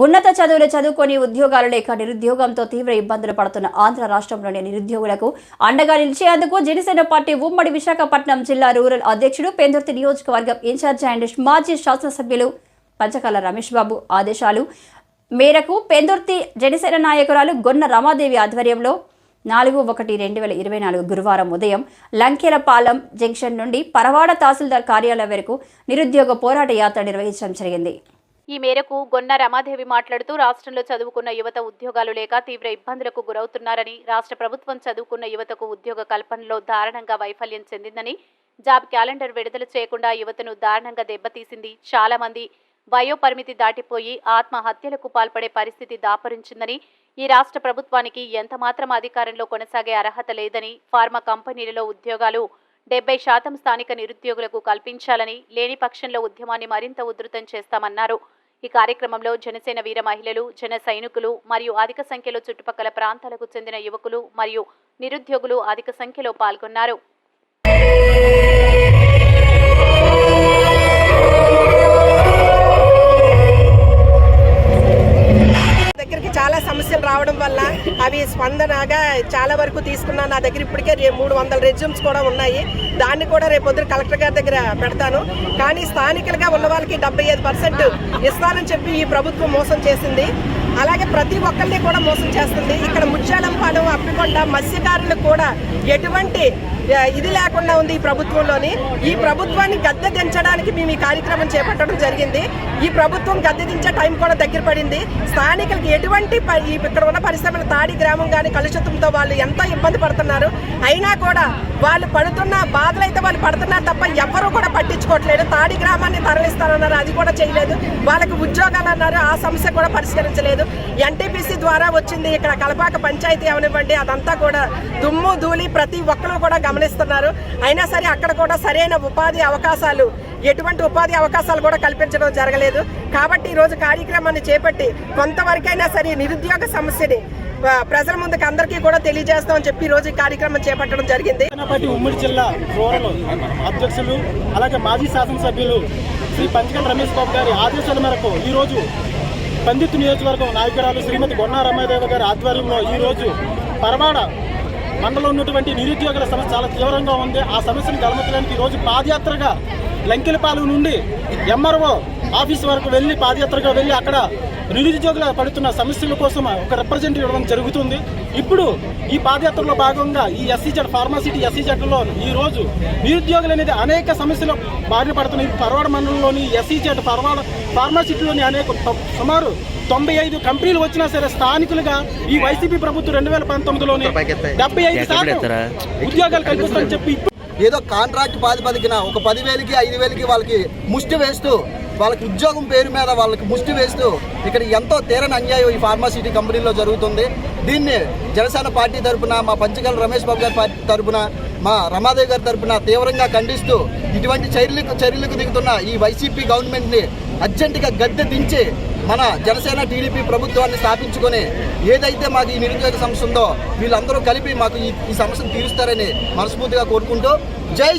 ఉన్నత చదువులు చదువుకొని ఉద్యోగాలు లేక నిరుద్యోగంతో తీవ్ర ఇబ్బందులు పడుతున్న ఆంధ్ర రాష్ట్రంలోని నిరుద్యోగులకు అండగా నిలిచేందుకు జనసేన పార్టీ ఉమ్మడి విశాఖపట్నం జిల్లా రూరల్ అధ్యక్షుడు పెందుర్తి నియోజకవర్గం ఇన్ఛార్జ్ అండ్ మాజీ శాసనసభ్యులు పంచకాల రమేష్ బాబు ఆదేశాలు మేరకు పెందుర్తి జనసేన నాయకురాలు గొన్న రమాదేవి ఆధ్వర్యంలో నాలుగు ఒకటి రెండు వేల ఇరవై నాలుగు గురువారం ఉదయం లంకెలపాలెం జంక్షన్ నుండి పరవాడ తహసీల్దార్ కార్యాలయం వరకు నిరుద్యోగ పోరాట యాత్ర నిర్వహించడం జరిగింది. ఈ మేరకు గొన్న రమాదేవి మాట్లాడుతూ రాష్ట్రంలో చదువుకున్న యువత ఉద్యోగాలు లేక తీవ్ర ఇబ్బందులకు గురవుతున్నారని రాష్ట్ర ప్రభుత్వం చదువుకున్న యువతకు ఉద్యోగ కల్పనలో దారుణంగా వైఫల్యం చెందిందని జాబ్ క్యాలెండర్ విడుదల చేయకుండా యువతను దారుణంగా దెబ్బతీసింది చాలా మంది వయో పరిమితి దాటిపోయి ఆత్మహత్యలకు పాల్పడే పరిస్థితి దాపరించిందని ఈ రాష్ట్ర ప్రభుత్వానికి ఎంతమాత్రం అధికారంలో కొనసాగే అర్హత లేదని ఫార్మా కంపెనీలలో ఉద్యోగాలు డెబ్బై శాతం స్థానిక నిరుద్యోగులకు కల్పించాలని లేని పక్షంలో ఉద్యమాన్ని మరింత ఉధృతం చేస్తామన్నారు. ఈ కార్యక్రమంలో జనసేన వీర మహిళలు జన సైనికులు మరియు అధిక సంఖ్యలో చుట్టుపక్కల ప్రాంతాలకు చెందిన యువకులు మరియు నిరుద్యోగులు అధిక సంఖ్యలో పాల్గొన్నారు. రావడం వల్ల అవి స్పందనగా చాలా వరకు తీసుకున్నా నా దగ్గర ఇప్పటికే మూడు వందల రెజ్యూమ్స్ కూడా ఉన్నాయి. దాన్ని కూడా రేపు పొద్దున కలెక్టర్ గారి దగ్గర పెడతాను. కానీ స్థానికులుగా ఉన్న వాళ్ళకి డెబ్బై ఐదు పర్సెంట్ ఇస్తానని చెప్పి ఈ ప్రభుత్వం మోసం చేసింది. అలాగే ప్రతి ఒక్కరిని కూడా మోసం చేస్తుంది. ఇక్కడ ముత్యాలంపాలెం అప్పికొండ మత్స్యకారులకు కూడా ఎటువంటి ఇది లేకుండా ఉంది ఈ ప్రభుత్వంలోని. ఈ ప్రభుత్వాన్ని గద్దె దించడానికి మేము ఈ కార్యక్రమం చేపట్టడం జరిగింది. ఈ ప్రభుత్వం గద్దె దించే టైం కూడా దగ్గర పడింది. స్థానికులకి ఎటువంటి ఇక్కడ ఉన్న పరిశ్రమల తాడి గ్రామం కానీ కలుషితంతో వాళ్ళు ఎంతో ఇబ్బంది పడుతున్నారు. అయినా కూడా వాళ్ళు పడుతున్న బాధలు అయితే వాళ్ళు పడుతున్నారు తప్ప ఎవ్వరూ కూడా పట్టించుకోవట్లేదు. తాడి గ్రామాన్ని తరలిస్తానన్నారు. అది కూడా చేయలేదు. వాళ్ళకి ఉద్యోగాలు అన్నారు. ఆ సమస్య కూడా పరిష్కరించలేదు. ఎన్టీపీసీ ద్వారా వచ్చింది. ఇక్కడ కలపాక పంచాయతీ అవనివ్వండి. అదంతా అంతా కూడా దుమ్ము ధూళి ప్రతి ఒక్కరు కూడా గమనిస్తున్నారు. అయినా సరే అక్కడ కూడా సరైన ఉపాధి అవకాశాలు ఎటువంటి ఉపాధి అవకాశాలు కూడా కల్పించడం జరగలేదు. కాబట్టి ఈరోజు కార్యక్రమాన్ని చేపట్టి కొంతవరకైనా సరే నిరుద్యోగ సమస్యని ప్రజల ముందుకు అందరికీ కూడా తెలియజేస్తామని చెప్పి ఈ రోజు ఈ కార్యక్రమం చేపట్టడం జరిగింది. ఉమ్మడి జిల్లా రూరల్ అధ్యక్షులు అలాగే మాజీ శాసనసభ్యులు శ్రీ పంచకల్ రమేష్ బాబు గారి ఆదేశాల మేరకు ఈరోజు పందిత్తు నియోజకవర్గం నాయకురాలు శ్రీమతి గొన్నా రమాదేవి గారి ఆధ్వర్యంలో ఈరోజు పరమాడ మండలం ఉన్నటువంటి నిరుద్యోగుల సమస్య చాలా తీవ్రంగా ఉంది. ఆ సమస్యను గమనించడానికి ఈరోజు పాదయాత్రగా లంకెలపాలెం నుండి ఎంఆర్ఓ ఆఫీస్ వరకు వెళ్ళి పాదయాత్రగా వెళ్ళి అక్కడ నిరుద్యోగుల పడుతున్న సమస్యల కోసం ఒక రిప్రజెంటేటివ్ ఇవ్వడం జరుగుతుంది. ఇప్పుడు ఈ పాదయాత్రలో భాగంగా ఈ S E Z pharma city S E జెడ్లో ఈ రోజు నిరుద్యోగులు అనేది అనేక సమస్యలు బారిన పడుతున్నాయి. పరవాడ మండలంలోని ఎస్సీ జెడ్ పరవాడ ఫార్మాసిటీలోని అనేక సుమారు తొంభై ఐదు కంపెనీలు వచ్చినా సరే స్థానికులుగా ఈ వైసీపీ ప్రభుత్వం రెండు వేల పంతొమ్మిదిలోని డెబ్బై ఐదు శాతం ఉద్యోగాలు కల్పిస్తామని చెప్పి ఏదో కాంట్రాక్ట్ ప్రాతిపదికన ఒక పదివేలకి ఐదు వేలకి వాళ్ళకి ముష్టి వేస్తూ వాళ్ళకి ఉద్యోగం పేరు మీద వాళ్ళకి ముష్టి వేస్తూ ఇక్కడ ఎంతో తీరని అన్యాయం ఈ ఫార్మాసిటీ కంపెనీలో జరుగుతుంది. దీన్ని జనసేన పార్టీ తరఫున మా పంచగల రమేష్ బాబు గారి పార్టీ తరపున మా రమాదేవి గారి తరఫున తీవ్రంగా ఖండిస్తూ ఇటువంటి చర్యలకు చర్యలకు దిగుతున్న ఈ వైసీపీ గవర్నమెంట్ని అర్జెంటుగా గద్దె దించి మన జనసేన టీడీపీ ప్రభుత్వాన్ని స్థాపించుకొని ఏదైతే మాకు ఈ నిరుద్యోగ సమస్య ఉందో వీళ్ళందరూ కలిపి మాకు ఈ ఈ సమస్యను తీరుస్తారని మనస్ఫూర్తిగా కోరుకుంటూ జై